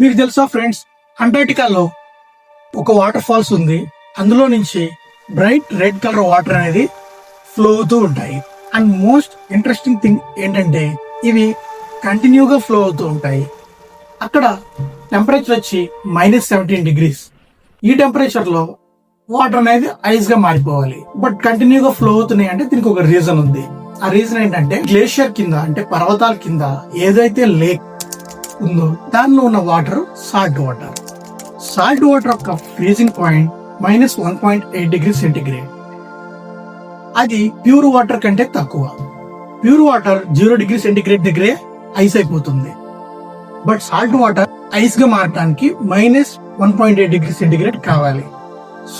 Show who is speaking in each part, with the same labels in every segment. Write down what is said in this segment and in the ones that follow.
Speaker 1: మీకు తెలుసా ఫ్రెండ్స్? అంటార్టికాలో ఒక వాటర్ ఫాల్స్ ఉంది. అందులో నుంచి బ్రైట్ రెడ్ కలర్ వాటర్ అనేది ఫ్లో అవుతూ ఉంటాయి. అండ్ మోస్ట్ ఇంట్రెస్టింగ్ థింగ్ ఏంటంటే ఇవి కంటిన్యూగా ఫ్లో అవుతూ ఉంటాయి. అక్కడ టెంపరేచర్ వచ్చి మైనస్ సెవెంటీన్ డిగ్రీస్. ఈ టెంపరేచర్లో వాటర్ అనేది ఐస్గా మారిపోవాలి. బట్ కంటిన్యూగా ఫ్లో అవుతున్నాయి అంటే దీనికి ఒక రీజన్ ఉంది. ఆ రీజన్ ఏంటంటే గ్లేషియర్ కింద అంటే పర్వతాల కింద ఏదైతే లేక్ ఉందో దానిలో ఉన్న water salt water. Salt water యొక్క freezing point minus one point eight degree centigrade. అది ప్యూర్ వాటర్ కంటే తక్కువ. Pure water zero degree centigrade దగ్గరే ఐస్ అయిపోతుంది. బట్ సాల్ట్ వాటర్ ఐస్గా మారడానికి minus one point eight degree centigrade కావాలి.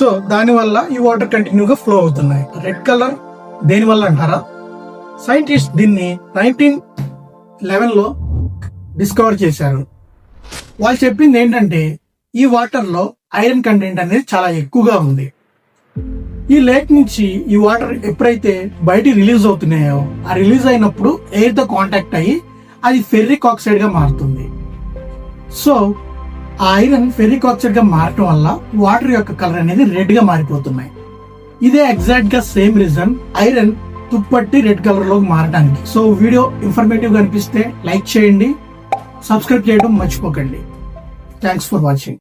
Speaker 1: సో దానివల్ల ఈ వాటర్ కంటిన్యూగా ఫ్లో అవుతున్నాయి. రెడ్ కలర్ దేనివల్ల అంటారా? సైంటిస్ట్ దీన్ని నైన్టీన్ లెవెన్లో డిస్కవర్ చేశారు. వాళ్ళు చెప్పింది ఏంటంటే ఈ వాటర్లో ఐరన్ కంటెంట్ అనేది చాలా ఎక్కువగా ఉంది. ఈ లేక్ నుంచి ఈ వాటర్ ఎప్పుడైతే బయట రిలీజ్ అవుతున్నాయో ఆ రిలీజ్ అయినప్పుడు ఎయిర్తో కాంటాక్ట్ అయ్యి అది ఫెర్రిక్ ఆక్సైడ్గా మారుతుంది. సో ఆ ఐరన్ ఫెర్రిక్ ఆక్సైడ్గా మారటం వల్ల వాటర్ యొక్క కలర్ అనేది రెడ్గా మారిపోతున్నాయి. ఇదే ఎగ్జాక్ట్గా సేమ్ రీజన్ ఐరన్ తుప్పట్టి రెడ్ కలర్లోకి మారడానికి సో వీడియో ఇన్ఫర్మేటివ్గా అనిపిస్తే లైక్ చేయండి. సబ్స్క్రైబ్ చేయడం మర్చిపోకండి. Thanks for watching